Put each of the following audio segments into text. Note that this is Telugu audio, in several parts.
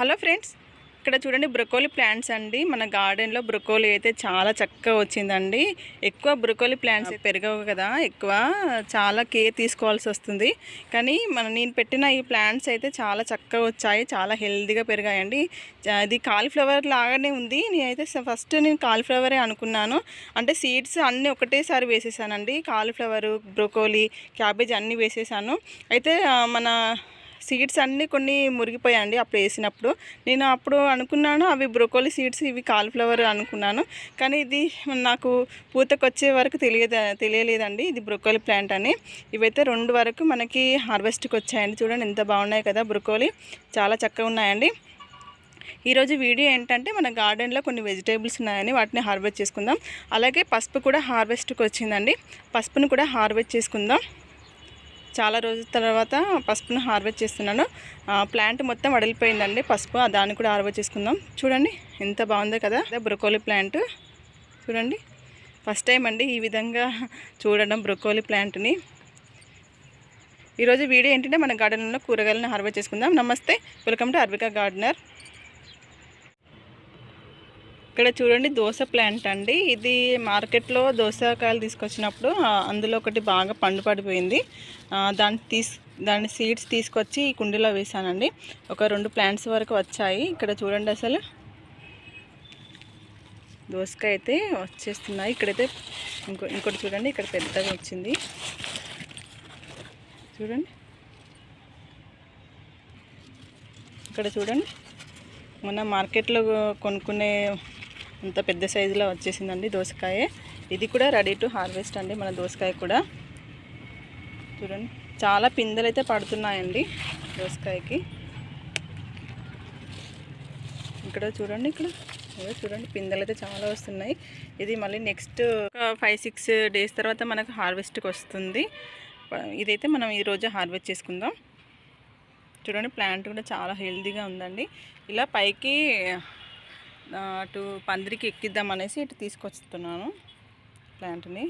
హలో ఫ్రెండ్స్ ఇక్కడ చూడండి బ్రొకోలి ప్లాంట్స్ అండి. మన గార్డెన్లో బ్రొకోలి అయితే చాలా చక్కగా వచ్చిందండి. ఎక్కువ బ్రొకోలి ప్లాంట్స్ పెరగవు కదా ఎక్కువ చాలా కేర్ తీసుకోవాల్సి వస్తుంది. కానీ మన నేను పెట్టిన ఈ ప్లాంట్స్ అయితే చాలా చక్కగా వచ్చాయి చాలా హెల్తీగా పెరిగాయండి. అది కాలీఫ్లవర్ లాగానే ఉంది. నేనైతే ఫస్ట్ నేను కాలీఫ్లవరే అనుకున్నాను. అంటే సీడ్స్ అన్నీ ఒకటేసారి వేసేసానండి. కాలీఫ్లవర్ బ్రొకోలి క్యాబేజ్ అన్నీ వేసేసాను. అయితే మన సీడ్స్ అన్నీ కొన్ని మురిగిపోయాయండి అప్పుడు వేసినప్పుడు. నేను అప్పుడు అనుకున్నాను అవి బ్రోకోలీ సీడ్స్ ఇవి కాలీఫ్లవర్ అనుకున్నాను. కానీ ఇది నాకు పూతకు వచ్చే వరకు తెలియదు తెలియలేదండి. ఇది బ్రోకోలీ ప్లాంట్ అని. ఇవైతే రెండు వరకు మనకి హార్వెస్ట్కి వచ్చాయండి. చూడండి ఎంత బాగున్నాయి కదా బ్రోకోలీ. చాలా చక్కగా ఉన్నాయండి. ఈరోజు వీడియో ఏంటంటే మన గార్డెన్లో కొన్ని వెజిటేబుల్స్ ఉన్నాయని వాటిని హార్వెస్ట్ చేసుకుందాం. అలాగే పసుపు కూడా హార్వెస్ట్కి వచ్చిందండి. పసుపును కూడా హార్వెస్ట్ చేసుకుందాం. చాలా రోజుల తర్వాత పసుపును హార్వెస్ట్ చేస్తున్నాను. ఆ, ప్లాంట్ మొత్తం వడిలిపోయిందండి పసుపు. ఆ దాన్ని కూడా హార్వెస్ట్ చేసుకుందాం. చూడండి ఎంత బాగుందో కదా. Broccoli plant. చూడండి ఫస్ట్ టైం అండి ఈ విధంగా చూడడం బ్రొకోలీ ప్లాంట్ని. ఈరోజు వీడియో ఏంటంటే మన గార్డెన్లో కూరగాయలను హార్వెస్ట్ చేసుకుందాం. నమస్తే వెల్కమ్ టు అర్బికా గార్డెనర్. ఇక్కడ చూడండి దోస ప్లాంట్ అండి. ఇది మార్కెట్లో దోసకాయలు తీసుకొచ్చినప్పుడు అందులో ఒకటి బాగా పండు పడిపోయింది. దాన్ని తీసు దాని సీడ్స్ తీసుకొచ్చి ఈ కుండీలో వేసానండి ఒక రెండు ప్లాంట్స్ వరకు వచ్చాయి. ఇక్కడ చూడండి అసలు. దోసకాయ అయితే వచ్చేస్తున్నాయి. ఇక్కడైతే ఇంకో ఇంకోటి చూడండి ఇక్కడ పెద్దగా వచ్చింది. చూడండి. ఇక్కడ చూడండి. మన మార్కెట్లో కొనుక్కునే అంత పెద్ద సైజులో వచ్చేసిందండి దోసకాయ. ఇది కూడా రెడీ టు హార్వెస్ట్ అండి మన దోసకాయ కూడా. చూడండి చాలా పిందెలు అయితే పడుతున్నాయండి దోసకాయకి. ఇక్కడ చూడండి ఇక్కడ. చూడండి పిందెలు అయితే చాలా వస్తున్నాయి. ఇది మళ్ళీ నెక్స్ట్ ఫైవ్ సిక్స్ డేస్ తర్వాత మనకు హార్వెస్ట్కి వస్తుంది. ఇదైతే మనం ఈరోజు హార్వెస్ట్ చేసుకుందాం. చూడండి ప్లాంట్ కూడా చాలా హెల్తీగా ఉందండి. ఇలా పైకి అటు పందిరికి ఎక్కిద్దాం అనేసి ఇటు తీసుకొస్తున్నాను ప్లాంట్ని.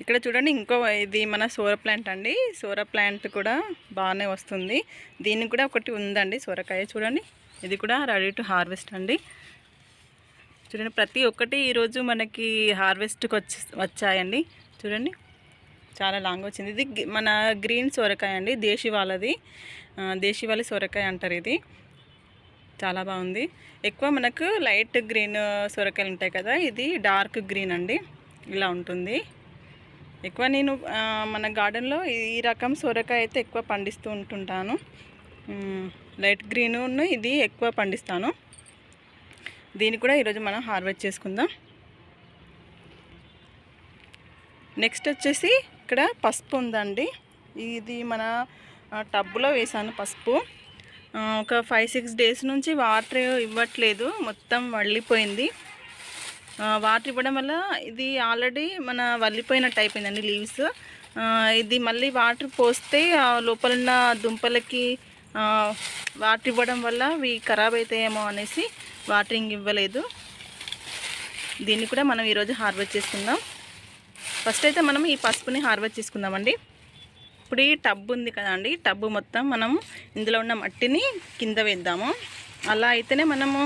ఇక్కడ చూడండి ఇంకో ఇది మన సోర ప్లాంట్ అండి. సోర ప్లాంట్ కూడా బాగానే వస్తుంది. దీనికి కూడా ఒకటి ఉందండి సోరకాయ చూడండి. ఇది కూడా రెడీ టు హార్వెస్ట్ అండి. చూడండి ప్రతి ఒక్కటి ఈరోజు మనకి హార్వెస్ట్కి వచ్చి వచ్చాయండి. చూడండి చాలా లాంగ్ వచ్చింది. ఇది మన గ్రీన్ సొరకాయ అండి దేశీ వాళ్ళది ఆ, దేశీ వాళ్ళ సొరకాయ అంటారు ఇది. చాలా బాగుంది. ఎక్కువ మనకు లైట్ గ్రీన్ సొరకాయలు ఉంటాయి కదా ఇది డార్క్ గ్రీన్ అండి. ఇలా ఉంటుంది. ఎక్కువ నేను మన గార్డెన్లో ఈ రకం సొరకాయ అయితే ఎక్కువ పండిస్తూ ఉంటుంటాను. లైట్ గ్రీన్ ఇది ఎక్కువ పండిస్తాను. దీన్ని కూడా ఈరోజు మనం హార్వెస్ట్ చేసుకుందాం. నెక్స్ట్ వచ్చేసి ఇక్కడ పసుపు ఉందండి. ఇది మన టబ్లో టబ్బులో వేసాను పసుపు. ఒక ఫైవ్ సిక్స్ డేస్ నుంచి వాటర్ ఇవ్వట్లేదు. మొత్తం వల్లిపోయింది. వాటర్ ఇవ్వడం వల్ల ఇది ఆల్రెడీ మన వల్లిపోయినట్టు అయిపోయిందండి లీవ్స్ ఇది మళ్ళీ వాటర్ పోస్తే లోపలున్న లోపల ఉన్న దుంపలకి వాటర్ ఇవ్వడం వల్ల అవి ఖరాబ్ అవుతాయేమో అనేసి వాటరింగ్ ఇవ్వలేదు. దీన్ని కూడా మనం ఈరోజు హార్వెస్ట్ చేసుకుందాం. ఫస్ట్ అయితే మనం ఈ పసుపుని హార్వెస్ట్ చేసుకుందామండి. ఇప్పుడు ఈ టబ్ ఉంది కదండి. టబ్బు మొత్తం మనం ఇందులో ఉన్న మట్టిని కింద వేద్దాము. అలా అయితేనే మనము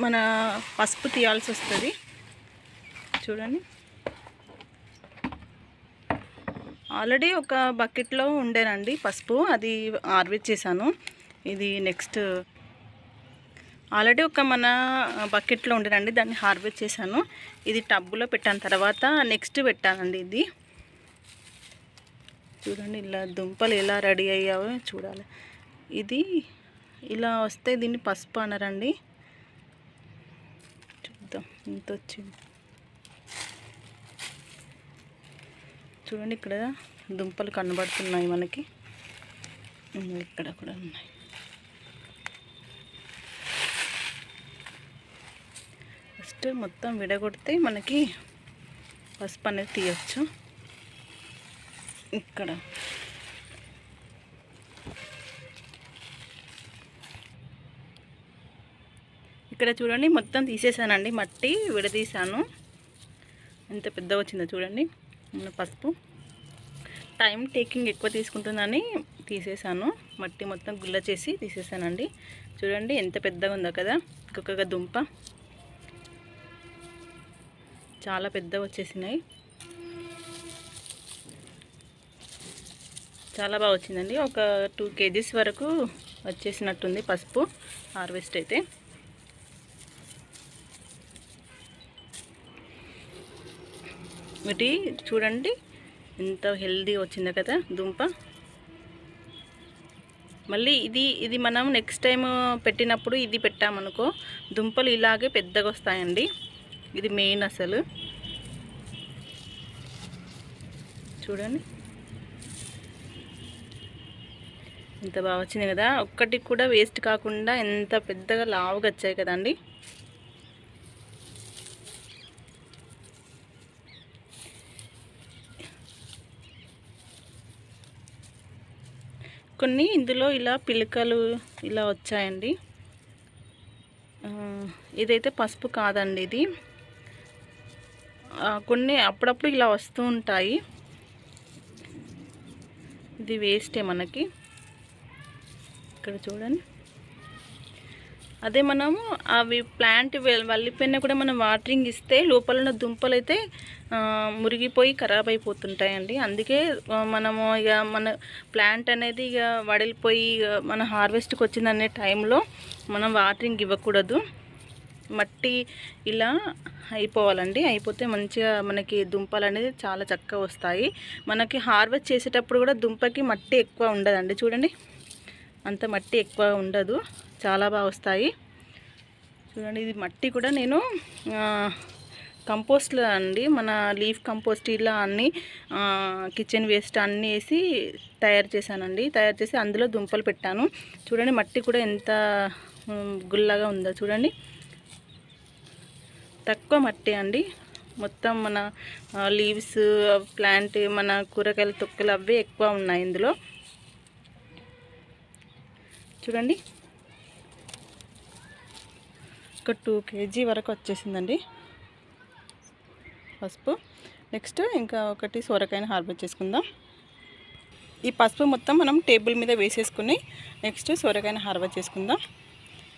మన పసుపు తీయాల్సి వస్తుంది. చూడండి. ఆల్రెడీ ఒక బకెట్లో ఉండేనండి పసుపు. అది హార్వెస్ట్ చేశాను. ఇది నెక్స్ట్ ఆల్రెడీ ఒక మన బకెట్లో ఉండేనండి. దాన్ని హార్వెస్ట్ చేశాను. ఇది టబ్బులో పెట్టాను. తర్వాత నెక్స్ట్ పెట్టానండి ఇది. చూడండి ఇలా దుంపలు ఎలా రెడీ అయ్యావో చూడాలి. ఇది ఇలా వస్తే దీన్ని పసుపు అనరండి చూద్దాం ఇంత వచ్చింది. చూడండి ఇక్కడ దుంపలు కనబడుతున్నాయి మనకి. ఇక్కడ కూడా ఉన్నాయి. ఫస్ట్ మొత్తం విడగొడితే మనకి పసుపు అనేది తీయచ్చు. ఇక్కడ. ఇక్కడ చూడండి మొత్తం తీసేసానండి మట్టి విడదీశాను. ఎంత పెద్ద వచ్చిందో చూడండి పసుపు. టైం టేకింగ్ ఎక్కువ తీసుకుంటుందని తీసేసాను. మట్టి మొత్తం గుల్ల చేసి తీసేసానండి. చూడండి ఎంత పెద్దగా ఉందో కదా ఇంకొక దుంప. చాలా పెద్దగా వచ్చేసినాయి. చాలా బాగా వచ్చిందండి. ఒక టూ కేజీస్ వరకు వచ్చేసినట్టుంది పసుపు హార్వెస్ట్ అయితే. వీటి చూడండి ఎంత హెల్దీ వచ్చిందో కదా దుంప. మళ్ళీ ఇది ఇది మనం నెక్స్ట్ టైం పెట్టినప్పుడు ఇది పెట్టామనుకో దుంపలు ఇలాగే పెద్దగా వస్తాయండి. ఇది మెయిన్ అసలు. చూడండి. ఇంత బాగా వచ్చింది కదా. ఒక్కటి కూడా వేస్ట్ కాకుండా ఎంత పెద్దగా లావుగా వచ్చాయి కదండి. కొన్ని ఇందులో ఇలా పిలకలు ఇలా వచ్చాయండి. ఇదైతే పసుపు కాదండి ఇది. కొన్ని అప్పుడప్పుడు ఇలా వస్తూ ఉంటాయి. ఇది వేస్టే మనకి. ఇక్కడ చూడండి. అదే మనము అవి ప్లాంట్ వల్లిపోయినా కూడా మనం వాటరింగ్ ఇస్తే లోపల ఉన్న దుంపలు అయితే మురిగిపోయి ఖరాబ్ అయిపోతుంటాయండి. అందుకే మనము ఇక మన ప్లాంట్ అనేది ఇక వడిలిపోయి ఇక మన హార్వెస్ట్కి వచ్చిందనే టైంలో మనం వాటరింగ్ ఇవ్వకూడదు. మట్టి ఇలా అయిపోవాలండి. అయిపోతే మంచిగా మనకి దుంపలు అనేది చాలా చక్కగా వస్తాయి. మనకి హార్వెస్ట్ చేసేటప్పుడు కూడా దుంపకి మట్టి ఎక్కువ ఉండదండి. చూడండి. అంత మట్టి ఎక్కువ ఉండదు. చాలా బాగా వస్తాయి. చూడండి ఇది మట్టి కూడా నేను కంపోస్ట్లో అండి. మన లీఫ్ కంపోస్ట్ ఇలా అన్ని కిచెన్ వేస్ట్ అన్నీ వేసి తయారు చేశానండి. తయారు చేసి అందులో దుంపలు పెట్టాను. చూడండి మట్టి కూడా ఎంత గుల్లగా ఉందో చూడండి. తక్కువ మట్టి అండి. మొత్తం మన లీవ్స్ ప్లాంట్ మన కూరగాయల తొక్కలు అవే ఎక్కువ ఉన్నాయి ఇందులో. చూడండి. ఒక టూ కేజీ వరకు వచ్చేసిందండి. పసుపు. నెక్స్ట్ ఇంకా ఒకటి సొరకాయని హార్వెస్ట్ చేసుకుందాం. ఈ పసుపు మొత్తం మనం టేబుల్ మీద వేసేసుకుని నెక్స్ట్ సొరకాయని హార్వెస్ట్ చేసుకుందాం.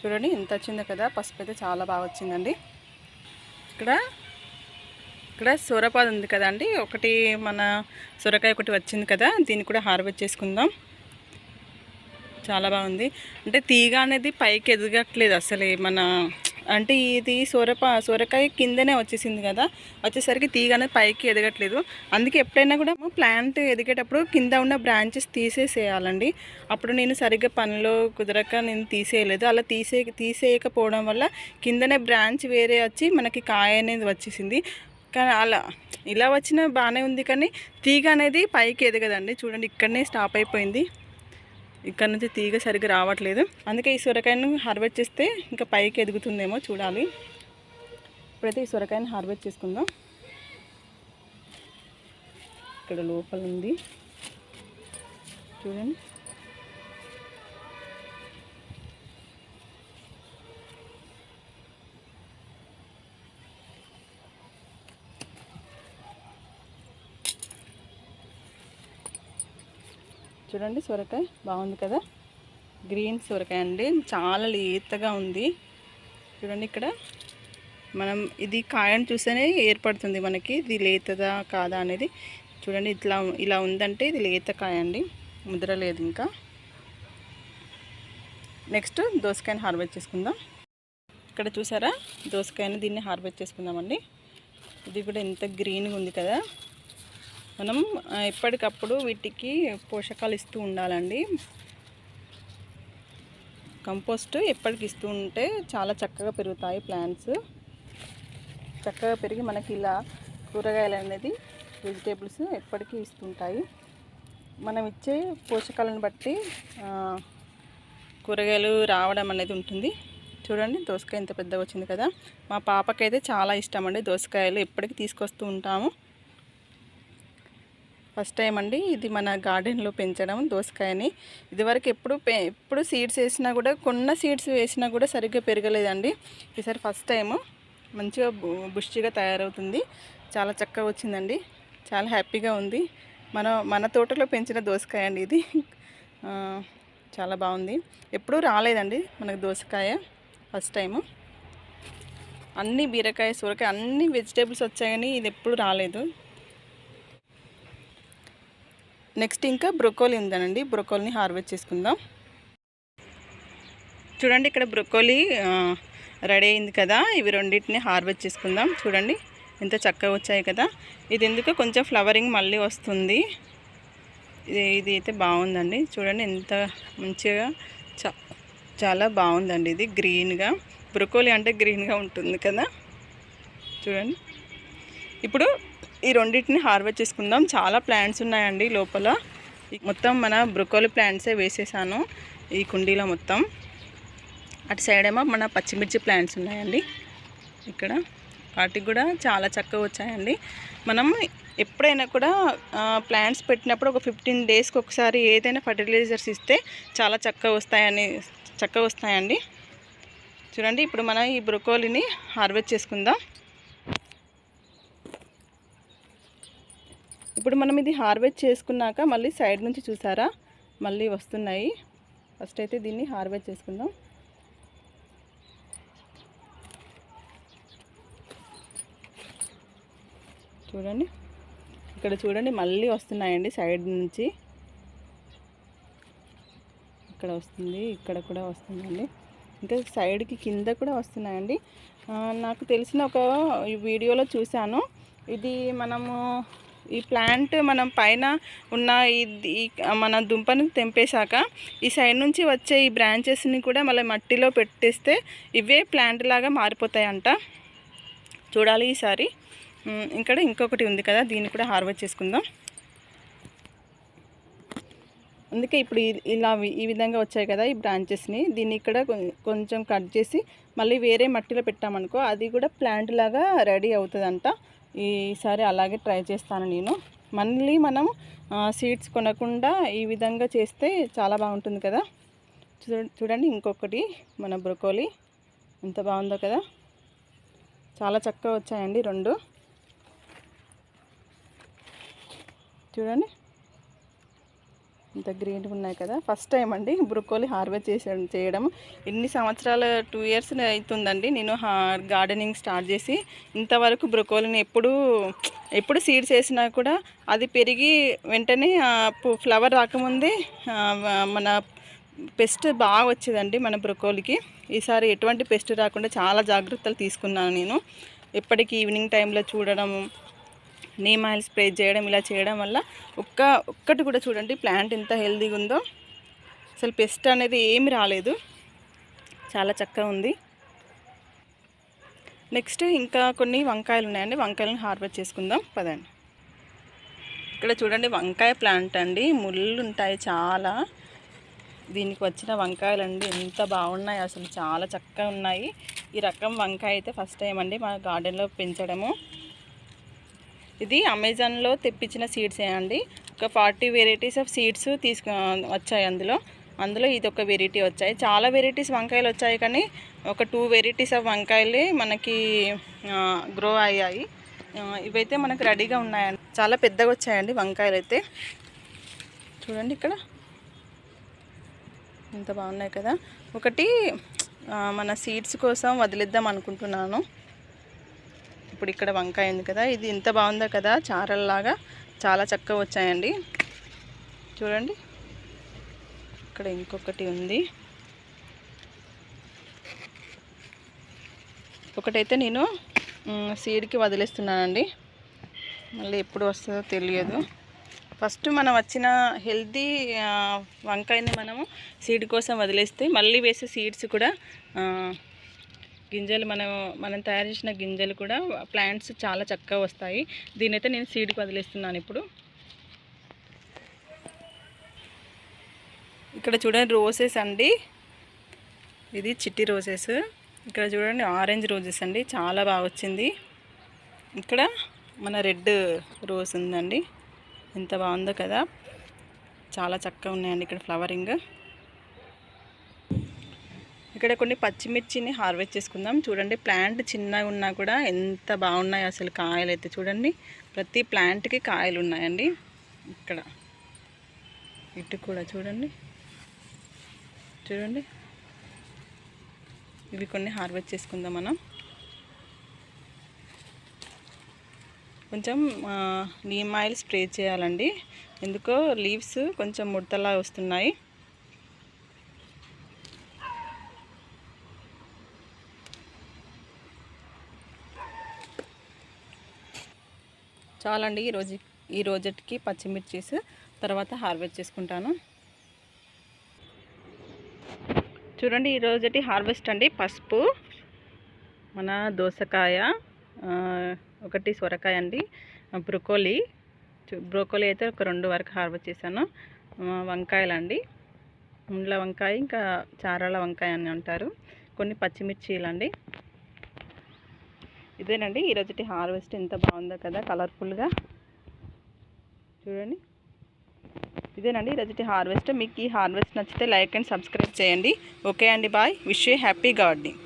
చూడండి ఎంత వచ్చిందో కదా పసుపు అయితే చాలా బాగా వచ్చిందండి. ఇక్కడ ఇక్కడ సొరపాదు ఉంది కదండి ఒకటి మన సొరకాయ ఒకటి వచ్చింది కదా దీన్ని కూడా హార్వెస్ట్ చేసుకుందాం. చాలా బాగుంది. అంటే తీగ అనేది పైకి ఎదగట్లేదు అసలు మన అంటే ఇది సొరప సొరకాయ కిందనే వచ్చేసింది కదా వచ్చేసరికి తీగ అనేది పైకి ఎదగట్లేదు. అందుకే ఎప్పుడైనా కూడా ప్లాంట్ ఎదిగేటప్పుడు కింద ఉన్న బ్రాంచెస్ తీసేసేయాలండి. అప్పుడు నేను సరిగ్గా పనిలో కుదరక నేను తీసేయలేదు. అలా తీసే తీసేయకపోవడం వల్ల కిందనే బ్రాంచ్ వేరే వచ్చి మనకి కాయ అనేది వచ్చేసింది. కానీ అలా ఇలా వచ్చినా బాగానే ఉంది కానీ తీగ అనేది పైకి ఎదగదండి. చూడండి ఇక్కడనే స్టాప్ అయిపోయింది. ఇక్కడ నుంచి తీగ సరిగ్గా రావట్లేదు. అందుకే ఈ సొరకాయను హార్వెస్ట్ చేస్తే ఇంకా పైకి ఎదుగుతుందేమో చూడాలి. ఇప్పుడైతే ఈ సొరకాయను హార్వెస్ట్ చేసుకుందాం. ఇక్కడ లోపల ఉంది. చూడండి. చూడండి సొరకాయ బాగుంది కదా. గ్రీన్ సొరకాయ అండి. చాలా లేతగా ఉంది. చూడండి ఇక్కడ మనం ఇది కాయను చూస్తేనే ఏర్పడుతుంది మనకి. ఇది లేతదా కాదా అనేది చూడండి ఇట్లా ఇలా ఉందంటే ఇది లేత కాయ అండి. ముద్ర లేదు ఇంకా. నెక్స్ట్ దోసకాయని హార్వెస్ట్ చేసుకుందాం. ఇక్కడ చూసారా? దోసకాయని దీన్ని హార్వెస్ట్ చేసుకుందామండి. ఇది కూడా ఎంత గ్రీన్గా ఉంది కదా. మనం ఎప్పటికప్పుడు వీటికి పోషకాలు ఇస్తూ ఉండాలండి. కంపోస్ట్ ఎప్పటికి ఇస్తూ ఉంటే చాలా చక్కగా పెరుగుతాయి ప్లాంట్స్. చక్కగా పెరిగి మనకి ఇలా కూరగాయలు అనేది వెజిటేబుల్స్ ఎప్పటికీ ఇస్తుంటాయి. మనం ఇచ్చే పోషకాలను బట్టి కూరగాయలు రావడం అనేది ఉంటుంది. చూడండి దోసకాయ ఎంత పెద్దగా వచ్చింది కదా. మా పాపకైతే చాలా ఇష్టం అండి దోసకాయలు. ఎప్పటికీ తీసుకొస్తూ ఉంటాము. ఫస్ట్ టైం అండి. ఇది మన గార్డెన్లో పెంచడం దోసకాయని. ఇదివరకు ఎప్పుడు పె ఎప్పుడు సీడ్స్ వేసినా కూడా కొన్న సీడ్స్ వేసినా కూడా సరిగ్గా పెరగలేదండి. ఈసారి ఫస్ట్ టైము. మంచిగా బు- బుష్టిగా తయారవుతుంది. చాలా చక్కగా వచ్చిందండి. చాలా హ్యాపీగా ఉంది. మన మన తోటలో పెంచిన దోసకాయ అండి ఇది. చాలా బాగుంది. ఎప్పుడూ రాలేదండి మనకు దోసకాయ ఫస్ట్ టైము. అన్ని బీరకాయ సూరకాయ అన్ని వెజిటేబుల్స్ వచ్చాయి కానీ ఇది ఎప్పుడు రాలేదు. నెక్స్ట్ ఇంకా బ్రొకోలీ ఉందనండి. బ్రొకోలీని హార్వెస్ట్ చేసుకుందాం. చూడండి ఇక్కడ బ్రొకోలీ రెడీ అయింది కదా. ఇవి రెండింటిని హార్వెస్ట్ చేసుకుందాం. చూడండి ఎంత చక్కగా వచ్చాయి కదా. ఇది ఎందుకు కొంచెం ఫ్లవరింగ్ మళ్ళీ వస్తుంది. ఇది ఇది అయితే బాగుందండి. చూడండి ఎంత మంచిగా చాలా బాగుందండి ఇది గ్రీన్గా. బ్రొకోలీ అంటే గ్రీన్గా ఉంటుంది కదా. చూడండి. ఇప్పుడు ఈ రెండింటిని హార్వెస్ట్ చేసుకుందాం. చాలా ప్లాంట్స్ ఉన్నాయండి లోపల. ఈ మొత్తం మన బ్రొకోలి ప్లాంట్సే వేసేసాను ఈ కుండీలో మొత్తం. అటు సైడ్ ఏమో మన పచ్చిమిర్చి ప్లాంట్స్ ఉన్నాయండి. ఇక్కడ వాటికి కూడా చాలా చక్కగా వచ్చాయండి. మనం ఎప్పుడైనా కూడా ప్లాంట్స్ పెట్టినప్పుడు ఒక ఫిఫ్టీన్ డేస్కి ఒకసారి ఏదైనా ఫర్టిలైజర్స్ ఇస్తే చాలా చక్కగా వస్తాయని చక్కగా వస్తాయండి. చూడండి ఇప్పుడు మనం ఈ బ్రొకోలిని హార్వెస్ట్ చేసుకుందాం. ఇప్పుడు మనం ఇది హార్వెస్ట్ చేసుకున్నాక మళ్ళీ సైడ్ నుంచి చూసారా? మళ్ళీ వస్తున్నాయి. ఫస్ట్ అయితే దీన్ని హార్వెస్ట్ చేసుకుందాం. చూడండి. ఇక్కడ చూడండి మళ్ళీ వస్తున్నాయండి సైడ్ నుంచి. ఇక్కడ వస్తుంది ఇక్కడ కూడా వస్తుందండి. ఇంకా సైడ్కి కింద కూడా వస్తున్నాయండి. నాకు తెలిసిన ఒక వీడియోలో చూశాను. ఇది మనము ఈ ప్లాంట్ మనం పైన ఉన్న ఇది ఈ మన దుంపను తెంపేశాక ఈ సైడ్ నుంచి వచ్చే ఈ బ్రాంచెస్ని కూడా మళ్ళీ మట్టిలో పెట్టేస్తే ఇవే ప్లాంట్ లాగా మారిపోతాయంట. చూడాలి ఈసారి. ఇక్కడ ఇంకొకటి ఉంది కదా దీన్ని కూడా హార్వెస్ట్ చేసుకుందాం. అందుకే ఇప్పుడు ఇలా ఈ విధంగా వచ్చాయి కదా ఈ బ్రాంచెస్ని. దీన్ని ఇక్కడ కొం- కొంచెం కట్ చేసి మళ్ళీ వేరే మట్టిలో పెట్టామనుకో అది కూడా ప్లాంట్ లాగా రెడీ అవుతుందంట. ఈసారి అలాగే ట్రై చేస్తాను నేను. మళ్ళీ మనం సీడ్స్ కొనకుండా ఈ విధంగా చేస్తే చాలా బాగుంటుంది కదా. చూడ చూడండి ఇంకొకటి మన బ్రొకోలీ. ఎంత బాగుందో కదా. చాలా చక్కగా వచ్చాయండి రెండు. చూడండి. ఇంత గ్రీన్గా ఉన్నాయి కదా. ఫస్ట్ టైం అండి బ్రొకోలి హార్వెస్ట్ చేసే చేయడం. ఎన్ని సంవత్సరాల టూ ఇయర్స్ అవుతుందండి నేను గార్డెనింగ్ స్టార్ట్ చేసి ఇంతవరకు బ్రొకోలిని ఎప్పుడు ఎప్పుడు సీడ్స్ వేసినా కూడా అది పెరిగి వెంటనే ఫ్లవర్ రాకముందే మన పెస్ట్ బాగా వచ్చేదండి మన బ్రొకోలికి. ఈసారి ఎటువంటి పెస్ట్ రాకుండా చాలా జాగ్రత్తలు తీసుకున్నాను నేను. ఎప్పటికీ ఈవినింగ్ టైంలో చూడడం నీమ్ ఆయిల్ స్ప్రే చేయడం ఇలా చేయడం వల్ల ఒక్క ఒక్కటి కూడా చూడండి ప్లాంట్ ఎంత హెల్తీగా ఉందో అసలు పెస్ట్ అనేది ఏమి రాలేదు. చాలా చక్కగా ఉంది. నెక్స్ట్ ఇంకా కొన్ని వంకాయలు ఉన్నాయండి. వంకాయలను హార్వెస్ట్ చేసుకుందాం. పదండి. ఇక్కడ చూడండి వంకాయ ప్లాంట్ అండి. ముళ్ళు ఉంటాయి చాలా. దీనికి వచ్చిన వంకాయలు అండి ఎంత బాగున్నాయి. అసలు చాలా చక్కగా ఉన్నాయి. ఈ రకం వంకాయ అయితే ఫస్ట్ టైం అండి మా గార్డెన్లో పెంచడము. ఇది అమెజాన్లో తెప్పించిన సీడ్సే అండి. ఒక ఫార్టీ వెరైటీస్ ఆఫ్ సీడ్స్ తీసుకు వచ్చాయి అందులో. అందులో ఇది ఒక వెరైటీ వచ్చాయి. చాలా వెరైటీస్ వంకాయలు వచ్చాయి కానీ ఒక టూ వెరైటీస్ ఆఫ్ వంకాయలే మనకి గ్రో అయ్యాయి. ఇవైతే మనకు రెడీగా ఉన్నాయండి. చాలా పెద్దగా వచ్చాయండి వంకాయలు అయితే చూడండి ఇక్కడ. ఇంత బాగున్నాయి కదా. ఒకటి మన సీడ్స్ కోసం వదిలేద్దాం అనుకుంటున్నాను. ఇప్పుడు ఇక్కడ వంకాయ ఉంది కదా ఇది ఎంత బాగుందో కదా చారల్లాగా చాలా చక్కగా వచ్చాయండి. చూడండి. ఇక్కడ ఇంకొకటి ఉంది. ఒకటైతే నేను సీడ్కి వదిలేస్తున్నానండి. మళ్ళీ ఎప్పుడు వస్తుందో తెలియదు. ఫస్ట్ మనం వచ్చిన హెల్తీ వంకాయని మనము సీడ్ కోసం వదిలేస్తే మళ్ళీ వేసే సీడ్స్ కూడా గింజలు మనం మనం తయారు చేసిన గింజలు కూడా ప్లాంట్స్ చాలా చక్కగా వస్తాయి. దీనైతే నేను సీడ్కి వదిలేస్తున్నాను ఇప్పుడు. ఇక్కడ చూడండి రోసెస్ అండి. ఇది చిట్టి రోజెస్ ఇక్కడ చూడండి ఆరెంజ్ రోజెస్ అండి. చాలా బాగా వచ్చింది. ఇక్కడ మన రెడ్ రోజ్ ఉందండి. ఎంత బాగుందో కదా. చాలా చక్కగా ఉన్నాయండి ఇక్కడ ఫ్లవరింగ్ ఇక్కడ కొన్ని పచ్చిమిర్చిని హార్వెస్ట్ చేసుకుందాం. చూడండి ప్లాంట్ చిన్నగా ఉన్నా కూడా ఎంత బాగున్నాయి అసలు కాయలు అయితే చూడండి. ప్రతి ప్లాంట్కి కాయలు ఉన్నాయండి. ఇక్కడ ఇటు కూడా చూడండి. చూడండి. ఇవి కొన్ని హార్వెస్ట్ చేసుకుందాం మనం. కొంచెం నీమ్ ఆయిల్ స్ప్రే చేయాలండి. ఎందుకో లీవ్స్ కొంచెం ముడతలా వస్తున్నాయి. చాలండి. ఈరోజు ఈ రోజుకి పచ్చిమిర్చీస్ తర్వాత హార్వెస్ట్ చేసుకుంటాను. చూడండి ఈ రోజుటి హార్వెస్ట్ అండి. పసుపు మన దోసకాయ ఒకటి సొరకాయ అండి. బ్రొకోలీ. బ్రోకోలీ అయితే ఒక రెండు వరకు హార్వెస్ట్ చేశాను. వంకాయలండి. ముండ్ల వంకాయ ఇంకా చారాల వంకాయ అని అంటారు. కొన్ని పచ్చిమిర్చీలు అండి ఇదేనండి ఈరోజుటి హార్వెస్ట్ ఎంత బాగుందో కదా కలర్ఫుల్గా. చూడండి. ఇదేనండి ఈరోజుటి హార్వెస్ట్. మీకు ఈ హార్వెస్ట్ నచ్చితే లైక్ అండ్ సబ్స్క్రైబ్ చేయండి. ఓకే అండి bye. Wish you happy gardening